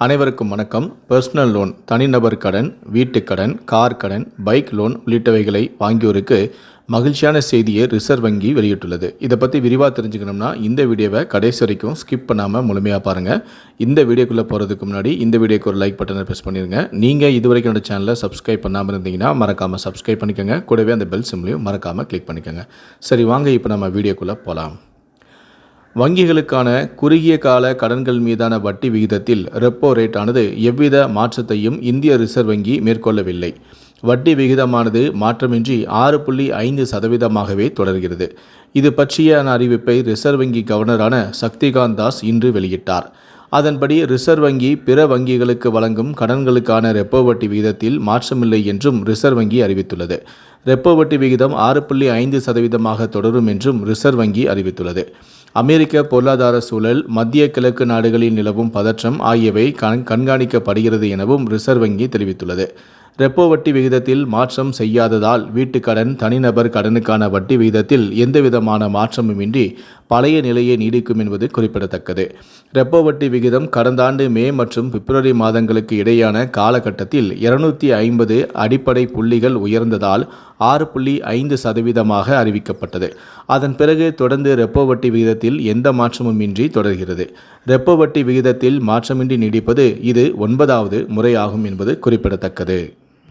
அனைவருக்கும் வணக்கம். Personal loan தனிநபர் கடன் வீட்டுக்கடன் கார் கடன் பைக் லோன் உள்ளிட்டவைகளை வாங்கியோருக்கு மகிழ்ச்சியான செய்தியை ரிசர்வ் வங்கி வெளியிட்டுள்ளது. இதை பற்றி விரிவாக தெரிஞ்சுக்கணும்னா இந்த வீடியோவை கடைசி வரைக்கும் ஸ்கிப் பண்ணாமல் முழுமையாக பாருங்கள் இந்த வீடியோக்குள்ளே போகிறதுக்கு முன்னாடி இந்த வீடியோக்கு ஒரு லைக் பட்டனை ப்ரெஸ் பண்ணிடுங்க நீங்கள் இது வரைக்கும் என்னோட சேனலை சப்ஸ்கிரைப் பண்ணாமல் இருந்தீங்கன்னா மறக்காமல் சப்ஸ்கிரைப் பண்ணிக்கோங்க. கூடவே அந்த பெல் சிம்லையும் மறக்காமல் கிளிக் பண்ணிக்கோங்க. சரி வாங்க இப்போ நம்ம வீடியோக்குள்ளே போகலாம் வங்கிகளுக்கான குறுகிய கால கடன்கள் மீதான வட்டி விகிதத்தில் ரெப்போ ரேட் ஆனது எவ்வித மாற்றத்தையும் இந்திய ரிசர்வ் வங்கி மேற்கொள்ளவில்லை. வட்டி விகிதமானது மாற்றமின்றி ஆறு புள்ளி ஐந்து சதவீதமாகவே தொடர்கிறது. இது பற்றியான அறிவிப்பை ரிசர்வ் வங்கி கவர்னரான சக்திகாந்த் தாஸ் இன்று வெளியிட்டார். அதன்படி ரிசர்வ் வங்கி பிற வங்கிகளுக்கு வழங்கும் கடன்களுக்கான ரெப்போ வட்டி விகிதத்தில் மாற்றமில்லை என்றும் ரிசர்வ் வங்கி அறிவித்துள்ளது. ரெப்போ வட்டி விகிதம் ஆறு புள்ளி ஐந்து சதவீதமாக தொடரும் என்றும் ரிசர்வ் வங்கி அறிவித்துள்ளது. அமெரிக்க பொருளாதார சூழல் மத்திய கிழக்கு நாடுகளில் நிலவும் பதற்றம் ஆகியவை கண் கண்காணிக்கப்படுகிறது எனவும் ரிசர்வ் வங்கி தெரிவித்துள்ளது. ரெப்போ வட்டி விகிதத்தில் மாற்றம் செய்யாததால் வீட்டுக்கடன் தனிநபர் கடனுக்கான வட்டி விகிதத்தில் எந்தவிதமான மாற்றமுமின்றி பழைய நிலையே நீடிக்கும் என்பது குறிப்பிடத்தக்கது. ரெப்போ வட்டி விகிதம் கடந்த ஆண்டு மே மற்றும் பிப்ரவரி மாதங்களுக்கு இடையான காலகட்டத்தில் இருநூத்தி ஐம்பது அடிப்படை புள்ளிகள் உயர்ந்ததால் ஆறு புள்ளி ஐந்து சதவீதமாக அறிவிக்கப்பட்டது. அதன் பிறகு தொடர்ந்து ரெப்போ வட்டி விகிதத்தில் எந்த மாற்றமும் இன்றி தொடர்கிறது. ரெப்போ வட்டி விகிதத்தில் மாற்றமின்றி நீடிப்பது இது ஒன்பதாவது முறையாகும் என்பது குறிப்பிடத்தக்கது.